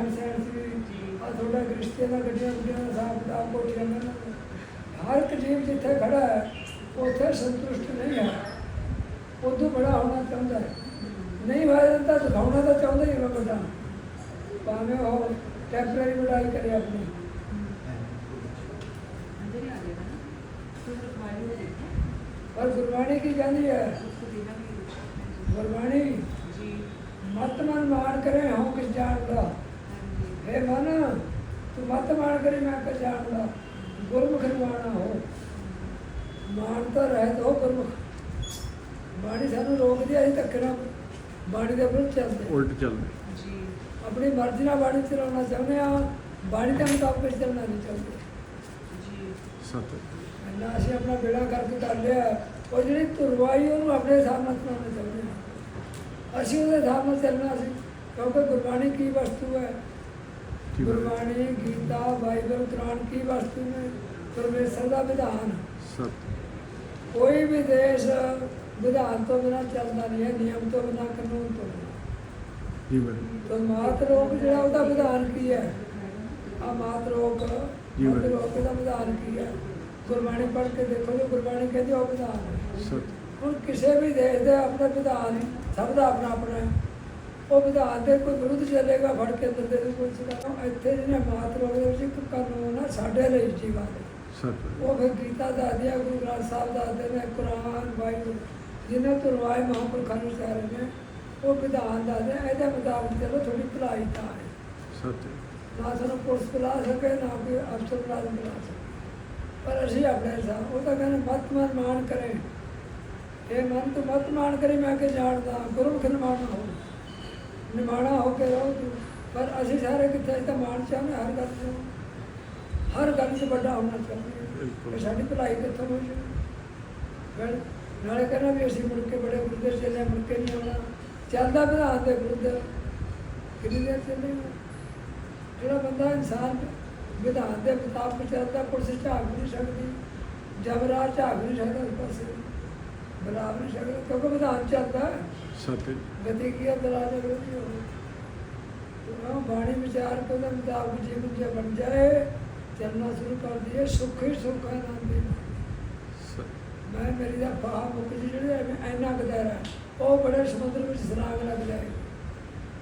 ਰਹਿਣ ਸਹਿਣ ਸੀ ਜੀ। ਆ ਤੁਹਾਡਾ ਰਿਸ਼ਤੇ ਦਾ ਗੱਡੀਆਂ ਗੁੱਡੀਆਂ ਦਾ ਹਿਸਾਬ ਕਿਤਾਬ ਕੋਠੀਆਂ ਦਾ ਹਰ ਇੱਕ ਜੀਵ ਜਿੱਥੇ ਖੜਾ ਹੈ ਉੱਥੇ ਸੰਤੁਸ਼ਟ ਨਹੀਂ ਹੈ ਉਦੋਂ ਬੜਾ ਹੋਣਾ ਚਾਹੁੰਦਾ ਹੈ ਨਹੀਂ ਹੋਇਆ ਤਾਂ ਦਿਖਾਉਣਾ ਤਾਂ ਚਾਹੁੰਦਾ ਹੀ ਹੈ ਵੱਡਾ ਭਾਵੇਂ ਉਹ ਟੈਂਪਰੇਰੀ ਬੜਾਈ ਕਰੇ ਆਪਣੀ अंदर ही आ जाएगा ना तो फिर तुम्हारी हो जाएगी ਪਰ ਗੁਰਬਾਣੀ ਕੀ ਕਹਿੰਦੀ ਹੈ उसको देना भी ਹੈ ਮਨ ਤੂੰ ਮਤ ਮਾਨ ਕਰੇ ਮੈਂ ਕਿ ਜਾਣਦਾ ਗੁਰਮੁਖ ਨਿਵਾਣਾ ਹੋ ਮਾਨ ਤਾਂ ਰਹਿਤ ਹੋ ਗੁਰਮੁਖ ਬਾਣੀ ਸਾਨੂੰ ਰੋਕਦੀ ਅਸੀਂ ਧੱਕੇ ਨਾਲ ਬਾਣੀ ਦੇ ਵਿਰੁੱਧ ਚੱਲਦੇ। ਉਲਟ ਚੱਲਦੇ जी। ਆਪਣੀ ਮਰਜ਼ੀ ਨਾਲ ਬਾਣੀ ਚਲਾਉਣਾ ਚਾਹੁੰਦੇ ਆ ਬਾਣੀ ਦੇ ਮੁਤਾਬਕ ਚੱਲਣਾ ਨਹੀਂ ਚਾਹੁੰਦੇ जी। ਸਤ ਇੰਨਾ ਅਸੀਂ ਆਪਣਾ ਬੇੜਾ ਕਰਕੇ ਕਰ ਲਿਆ ਉਹ ਜਿਹੜੀ ਤੁਰਵਾਈ ਉਹਨੂੰ ਆਪਣੇ ਹਿਸਾਬ ਨਾਲ ਚਲਾਉਣਾ ਚਾਹੁੰਦੇ ਹਾਂ ਅਸੀਂ ਉਹਦੇ ਹਿਸਾਬ ਨਾਲ ਚੱਲਣਾ ਸੀ ਕਿਉਂਕਿ ਗੁਰਬਾਣੀ ਕੀ ਵਸਤੂ ਹੈ। ਗੁਰਬਾਣੀ ਗੀਤਾ ਬਾਈਬਲ ਕੁਰਾਨ ਕੀ ਵਸਤੂ ਨੇ? ਪਰਮੇਸ਼ਰ ਦਾ ਵਿਧਾਨ। ਸਤ। ਕੋਈ ਵੀ ਦੇਸ਼ ਵਿਧਾਨ ਤੋਂ ਬਿਨਾਂ ਚੱਲਦਾ ਨਹੀਂ ਹੈ ਨਿਯਮ ਤੋਂ ਬਿਨਾਂ ਕਾਨੂੰਨ ਤੋਂ ਜੀ ਬਾਤ ਤਾਂ ਮਾਤ ਰੋਗ ਜਿਹੜਾ ਉਹਦਾ ਵਿਧਾਨ ਕੀ ਹੈ? ਆ ਮਾਤ ਰੋਗ ਜੀ। ਰੋਗ ਦਾ ਵਿਧਾਨ ਕੀ ਹੈ? ਗੁਰਬਾਣੀ ਪੜ੍ਹ ਕੇ ਦੇਖੋ ਜੋ ਗੁਰਬਾਣੀ ਕਹਿੰਦੀ ਉਹ ਵਿਧਾਨ ਸਤ। ਹੁਣ ਕਿਸੇ ਵੀ ਦੇਸ਼ ਦੇ ਆਪਣੇ ਵਿਧਾਨ ਸਭ ਦਾ ਆਪਣਾ ਆਪਣਾ ਹੈ। ਉਹ ਵਿਧਾਨ ਦੇ ਕੋਈ ਵਿਰੁੱਧ ਚੱਲੇਗਾ ਫੜ ਕੇ ਅੰਦਰ ਦੇ ਦੂ। ਕੋਈ ਸਿੱਧਾ ਇੱਥੇ ਜਿਹਨੇ ਮਾਤ ਦੇ ਵਿੱਚ ਇੱਕ ਕਾਨੂੰਨ ਹੈ ਸਾਡੇ ਲਈ ਜੀਵਾ ਦੇ ਸਤ ਉਹ ਫਿਰ ਗੀਤਾ ਦਾ ਦਿਆ ਗੁਰੂ ਗ੍ਰੰਥ ਸਾਹਿਬ ਦਾ ਦੇ ਨੇ ਕੁਰਾਨ ਬਾਈਬਲ ਜਿਹਨੇ ਤੁਰਵਾਏ ਮਹਾਂਪੁਰਖਾਂ ਨੂੰ ਸਾਰੇ ਨੇ ਉਹ ਵਿਧਾਨ ਦਾ ਦੇ ਇਹਦੇ ਮੁਤਾਬਕ ਚਲੋ ਥੋੜੀ ਭਲਾਈ ਤਾਂ ਹੈ। ਸਤ ਨਾ ਸਾਨੂੰ ਪੁਲਿਸ ਬੁਲਾ ਸਕੇ ਨਾ ਕੋਈ ਅਫਸਰ ਮੁਲਾਜ਼ਮ ਬੁਲਾ ਸਕੇ। ਪਰ ਅਸੀਂ ਆਪਣੇ ਹਿਸਾਬ ਉਹ ਤਾਂ ਕਹਿੰਦੇ ਮਤ ਮਨ ਮਾਨ ਕਰੇ। ਇਹ ਮਨ ਤੋਂ ਮਤ ਮਾਨ ਕਰੇ ਮੈਂ ਕਿ ਜਾਣਦਾ ਗੁਰਮੁਖ ਨਿਮਾਣਾ ਹੋ ਨਿਮਾਣਾ ਹੋ ਕੇ ਰਹੋ ਪਰ ਅਸੀਂ ਸਾਰੇ ਕਿੱਥੇ ਅਸੀਂ ਤਾਂ ਮਾਨ ਚਾਹੁੰਦੇ ਹਰ ਗੱਲ ਤੋਂ ਹਰ ਗੱਲ 'ਚ ਵੱਡਾ ਹੋਣਾ ਚਾਹੁੰਦੇ ਹਾਂ। ਸਾਡੀ ਭਲਾਈ ਕਿੱਥੋਂ ਹੋਈ ਫਿਰ ਨਾਲੇ ਕਹਿੰਦਾ ਵੀ ਅਸੀਂ ਮੁੜ ਕੇ ਬੜੇ ਗੁਰਦੇ ਚੱਲੇ ਮੁੜ ਕੇ ਨਹੀਂ ਆਉਣਾ। ਚੱਲਦਾ ਵਿਧਾਨ ਦੇ ਵਿਰੁੱਧ ਕਿੰਨੀ ਦੇਰ ਚੱਲੇਗਾ ਜਿਹੜਾ ਬੰਦਾ ਇਨਸਾਨ ਵਿਧਾਨ ਦੇ ਮੁਤਾਬਕ ਚੱਲਦਾ ਪੁਲਿਸ ਝਾਕ ਨਹੀਂ ਸਕਦੀ ਜਬਰਾ ਝਾਕ ਨਹੀਂ ਸਕਦਾ ਪਾਸੇ। ਬਲਾ ਨਹੀਂ ਸਕਦਾ ਕਿਉਂਕਿ ਵਿਧਾਨ ਚੱਲਦਾ ਸਤ ਗਤੀ ਕੀ ਹੈ ਦਲਾਲ ਵਿਰੋਧੀ ਹੋ ਉਹ ਬਾਣੀ ਵਿਚਾਰ ਕੇ ਉਹਦੇ ਮੁਤਾਬਕ ਜੀਵਨ ਜੇ ਬਣ ਜਾਏ ਚੱਲਣਾ ਸ਼ੁਰੂ ਕਰ ਦਈਏ ਸੁੱਖ ਹੀ ਸੁੱਖ ਹੈ ਨਾਮ ਦੇ ਮੈਂ ਮੇਰੀ ਦਾ ਫਾਹ ਮੁੱਕ ਜਿਹੜੇ ਐਨਾ ਕਦਾਰਾ ਉਹ ਬੜੇ ਸਮੁੰਦਰ ਵਿੱਚ ਸਰਾਗ ਲੱਗ ਜਾਏ।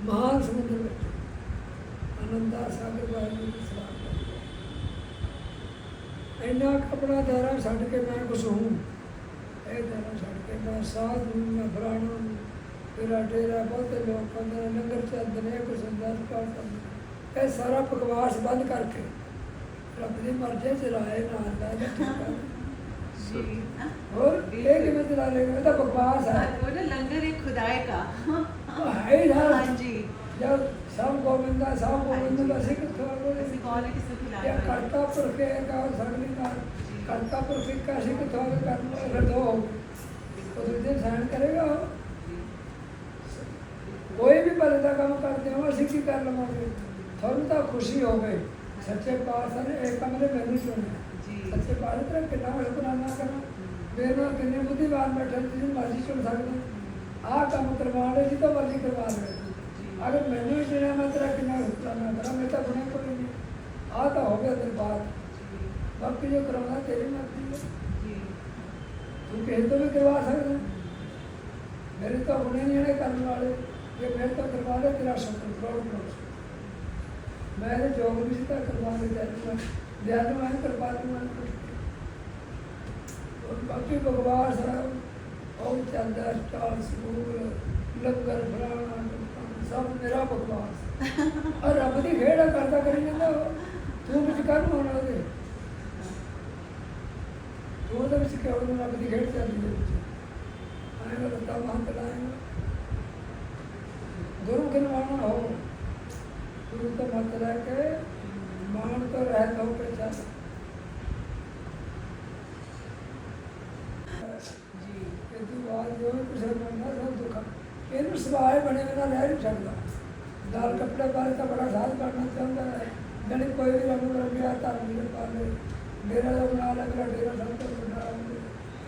ਮਹਾਨ ਸਮੁੰਦਰ ਵਿੱਚ। ਆਨੰਦਾ ਸਾਗਰ ਵਾਲੀ ਵਿੱਚ ਸਰਾਗ ਲੱਗ ਜਾਏ। ਐਨਾ ਕੁ ਆਪਣਾ ਦਾਰਾ ਛੱਡ ਕੇ ਮੈਂ ਕੁਛ ਹੂੰ ਇਹ ਦਾਣਾ ਛੱਡ ਕੇ ਮੈਂ ਸਾਧੂ ਮੈਂ ਬ੍ਰਾਹਮਣ ਨੂੰ ਤੇਰਾ ਡੇਰਾ ਬਹੁਤੇ ਲੋਕਾਂ ਦਾ ਲੰਗਰ ਚੱਲਦੇ ਨੇ ਕੁਛ ਅੰਦਾਜ਼ ਕਰ ਸਕਦੇ ਇਹ ਸਾਰਾ ਬਕਵਾਸ ਬੰਦ ਕਰਕੇ ਰੱਬ ਦੀ ਮਰਜ਼ੀ ਚ ਰਾਏ ਨਾਲ ਦਾ ਹੋਰ ਇਹ ਕਿਵੇਂ ਚਲਾ ਲੇਗਾ ਇਹ ਤਾਂ ਬਕਵਾਸ ਹੈ। ਉਹ ਲੰਗਰ ਇਹ ਖੁਦਾਏ ਦਾ। ਹੈ ਨਾ। ਹਾਂਜੀ। ਜਦ ਸਭ ਗੋਬਿੰਦਾ ਸਭ ਗੋਬਿੰਦਾ ਸਿੱਖ ਥੋੜਾ ਕੋਈ ਸਿਕਾਲੇ ਕਿਸੇ ਖਿਲਾਫ ਕਰਤਾ ਪਰ ਕੇ ਕਾ ਸਰਨੀ ਕਰ ਪੁਰਖੇ ਕਾ ਸਿੱਖ ਥੋੜਾ ਕਰਨ ਫਿਰ ਦੋ ਉਹ ਦੂਜੇ ਸਾਨ ਕਰੇਗਾ ਉਹ। ਕੋਈ ਵੀ ਭਲੇ ਦਾ ਕੰਮ ਕਰਦੇ ਹੋ ਅਸੀਂ ਕੀ ਕਰ ਲਵਾਂਗੇ ਤੁਹਾਨੂੰ ਤਾਂ ਖੁਸ਼ੀ ਹੋਵੇ ਸੱਚੇ ਪਾਤਸ਼ਾਹ ਨੇ ਇਹ ਕਮਰੇ ਮੈਨੂੰ ਚੁਣਿਆ जी ਸੱਚੇ ਪਾਤਸ਼ਾਹ ਕਿੰਨਾ ਹੁਕਮਨਾਮਾ ਕਰਨਾ ਮੇਰੇ ਨਾਲ ਕਿੰਨੇ ਬੁੱਧੀਵਾਨ ਬੈਠੇ ਜਿਹਨੂੰ ਮਰਜ਼ੀ ਚੁਣ ਸਕਦੇ ਆਹ ਕੰਮ ਕਰਵਾਉਣੇ ਜੀ ਤਾਂ ਮਰਜ਼ੀ ਕਰਵਾ ਲੈ ਅਗਰ ਮੈਨੂੰ ਹੀ ਜਿਹੜਾ ਮੈਂ ਤੇਰਾ ਕਿੰਨਾ ਹੁਕਮਨਾਮਾ ਕਰਾਂ ਮੈਂ ਤਾਂ ਬਣੇ ਕੋਈ ਨਹੀਂ ਆਹ ਤਾਂ ਹੋ ਗਿਆ ਦਰਬਾਰ ਬਾਕੀ ਜੋ ਕਰਾਉਣਾ ਤੇਰੀ ਮਰਜ਼ੀ ਹੈ ਤੂੰ ਕਿਸੇ ਤੋਂ ਵੀ ਕਰਵਾ ਸਕਦਾ। ਮੇਰੇ ਤਾਂ ਹੁਣੇ ਨਹੀਂ ਜਿਹੜੇ ਕਰਨ ਵਾਲੇ। ਜੇ ਮੇਰੇ ਤੋਂ ਕਰਵਾ ਲੈ ਤੇਰਾ ਸ਼ੁਕਰ ਕਰੋੜ ਕਰੋੜ ਮੈਂ ਇਹ ਜੋਗ ਵੀ ਸੀ ਤਾਂ ਕਰਵਾ ਲੈ ਜਾਨੂੰ ਮੈਂ ਜਾਨੂੰ ਮੈਂ ਕਰਵਾ ਦੂੰਗਾ ਔਰ ਬਾਕੀ ਭਗਵਾਨ ਸਾਹਿਬ ਉਹ ਚੱਲਦਾ ਸਟਾਰ ਸਕੂਲ ਲੰਗਰ ਢਿਮਕਾਣਾ, ਸਭ ਮੇਰਾ ਬਕਵਾਸ। ਔਰ ਰੱਬ ਦੀ ਖੇੜਾ ਕਰਦਾ ਕਰੀ ਜਾਂਦਾ ਉਹ। ਤੂੰ ਵਿੱਚ ਕਰ ਹੋਣਾ ਉਹਦੇ। ਉਹਦੇ ਵਿੱਚ ਕਿਉਂ ਨੂੰ ਰੱਬ ਦੀ ਖੇਡ ਚੱਲਦੀ ਹੈ ਵਿੱਚ? ਆਏਗਾ ਲੱਤਾ ਮਹੰਤ ਲਾਏਗਾ। ਗੁਰੂ ਕੇ ਨਾਮ ਹੋ। ਗੁਰੂ ਤੋਂ ਮਤ ਲੈ ਕੇ ਮਾਨ ਤੋਂ ਰਹਿਤ ਹੋ ਕੇ ਚੱਲ। जी ਇਹ ਤੋਂ ਬਾਅਦ ਜੋ ਕੁਛ ਬਣਦਾ ਸਭ ਦੁੱਖ। ਇਹਨੂੰ ਸਵਾਏ ਬਣੇ ਬਿਨਾਂ ਲੈ ਨਹੀਂ ਸਕਦਾ। ਦਾਲ ਕੱਪੜੇ ਬਾਰੇ ਤਾਂ ਬੜਾ ਸਾਥ ਕਰਨਾ ਚਾਹੁੰਦਾ ਹੈ। ਜਿਹੜੀ ਕੋਈ ਵੀ ਰੰਗ ਰੰਗਿਆ ਧਰਮ ਦੇ ਪਾਲੇ ਮੇਰਾ ਦਾ ਲੈ ਮੇਰਾ ਡੇਰਾ ਤੋਂ ਹੈ।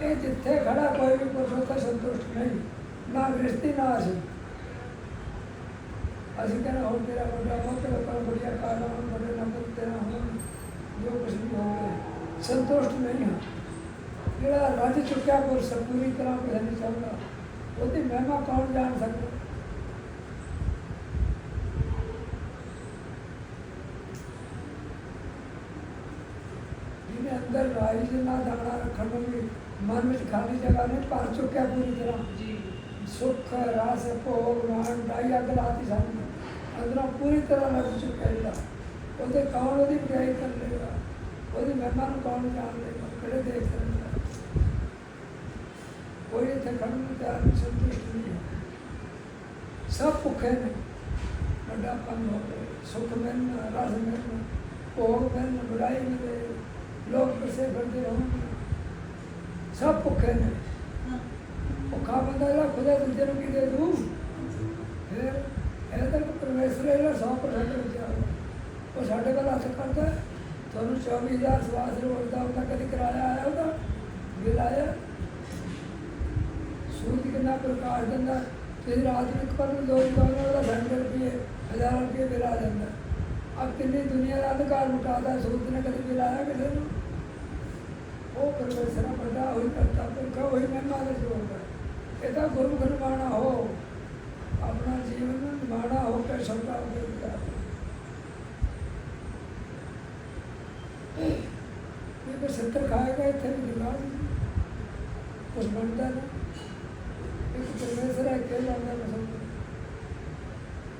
ਇਹ ਜਿੱਥੇ ਖੜਾ ਕੋਈ ਵੀ ਪੁਰਸ਼ ਉੱਥੇ ਸੰਤੁਸ਼ਟ ਨਹੀਂ ਨਾ ਰਿਸ਼ਤੀ ਨਾ ਅਸੀਂ ਅਸੀਂ ਕਹਿੰਦੇ ਹੁਣ ਤੇਰਾ ਵੱਡਾ ਹੋ ਤੇਰਾ ਕੋਲ ਬੜੀਆ ਕਾਰਨ ਹੁਣ ਬੜੇ ਨੰਬਰ ਤੇਰਾ ਹੁਣ ਜੋ ਕੁਛ ਵੀ ਹੋ ਗਿਆ ਸੰਤੁਸ਼ਟ ਨਹੀਂ ਹਾਂ ਜਿਹੜਾ ਰੱਜ ਚੁੱਕਿਆ ਪੁਰਸ਼ ਪੂਰੀ ਤਰ੍ਹਾਂ ਕੋਈ ਨਹੀਂ ਚਾਹੁੰਦਾ ਉਹਦੀ ਮਹਿਮਾ ਕੌਣ ਜਾਣ ਸਕਦਾ ਜਿਹਨੇ ਅੰਦਰ ਰਾਈ ਦੇ ਨਾਲ ਦਾਣਾ ਰੱਖਣ ਨੂੰ ਵੀ ਮਨ ਵਿੱਚ ਖਾਲੀ ਜਗ੍ਹਾ ਨੇ ਭਰ ਚੁੱਕਿਆ ਪੂਰੀ ਤਰ੍ਹਾਂ ਜੀ ਸੁੱਖ ਰਸ ਭੋਗ ਮਾਨ ਦਾਈ ਅਗ ਲਾਤੀ ਸਾਨੂੰ ਅੰਦਰੋਂ ਪੂਰੀ ਤਰ੍ਹਾਂ ਲੱਗ ਚੁੱਕਿਆ ਜਿਹੜਾ ਉਹਦੇ ਕੌਣ ਉਹਦੀ ਬੁਰਾਈ ਕਰ ਲੇਗਾ ਉਹਦੀ ਮਹਿਮਾ ਨੂੰ ਕੌਣ ਜਾਣ ਲੇਗਾ ਕਿਹੜੇ ਦੇਖ ਲੈਂਦਾ ਕੋਈ ਇੱਥੇ ਖੜਨ ਨੂੰ ਤਿਆਰ ਨਹੀਂ ਸੰਤੁਸ਼ਟ ਨਹੀਂ ਹੈ ਸਭ ਭੁੱਖੇ ਨੇ ਵੱਡਾ ਕੰਮ ਹੋ ਗਿਆ ਸੁੱਖ ਮਿਲਣਾ ਰਸ ਮਿਲਣਾ ਭੋਗ ਮਿਲਣਾ ਬੁਰਾਈ ਮਿਲੇ ਲੋਕ ਕਿਸੇ ਫਿਰਦੇ ਹੋਣਗੇ ਸਭ ਭੁੱਖੇ ਨੇ। ਭੁੱਖਾ ਬੰਦਾ ਜਿਹੜਾ ਖੁਦਾ ਦੂਜੇ ਨੂੰ ਕੀ ਦੇ ਦੂ ਫਿਰ ਇਹ ਤਾਂ ਪਰਮੇਸ਼ਰ ਇਹਦਾ 100% ਵਿਚਾਰ ਉਹ ਸਾਡੇ ਵੱਲ ਹੱਥ ਕਰਦਾ। ਤੁਹਾਨੂੰ 24000 ਸਵਾਸ ਰੋਜ਼ ਦਾ ਉਹਦਾ ਕਦੀ ਕਿਰਾਇਆ ਆਇਆ ਉਹਦਾ? ਬਿੱਲ ਆਇਆ? ਸੂਰਜ ਕਿੰਨਾ ਪ੍ਰਕਾਸ਼ ਦਿੰਦਾ ਤੁਸੀਂ ਰਾਤ ਨੂੰ ਇੱਕ ਪਰ ਨੂੰ ਦੋ ਦੁਕਾਨਾਂ ਉਹਦਾ ਘੰਟੇ ਰੁਪਏ ਹਜ਼ਾਰ ਰੁਪਏ ਬਿੱਲ ਆ ਜਾਂਦਾ ਅਬ ਕਿੰਨੀ ਦੁਨੀਆ ਦਾ ਅਧਿਕਾਰ ਲੁਟਾਦਾ ਸੂਰਜ ਨੇ ਕਦੀ ਬਿੱਲ ਆਇਆ ਕਿਸੇ ਨੂੰ? ਉਹ ਪਰਮੇਸ਼ਰ ਦਾ ਵੱਡਾ ਕਰਤਾ ਪੁਰਖਾ ਹੋਈ ਮਹਿਮਾ ਦੇ ਜੋੜਦਾ ਇਹ ਤਾਂ ਗੁਰਮੁਖ ਹੋ, ਆਪਣਾ ਜੀਵਨ ਨਿਮਾਣਾ ਹੋ ਕੇ ਸੌਦਾ ਹੋ ਵਿਚਾਰ ਇਹ ਕੋਈ ਸੱਤਰ ਖਾਏਗਾ ਇੱਥੇ ਵੀ ਦਿਖਾ ਕੁਝ ਬਣਦਾ ਨਾ ਇੱਕ ਪਰਮੇਸ਼ਰ ਹੈ। ਕਿ ਲਾਉਂਦਾ ਮੈਂ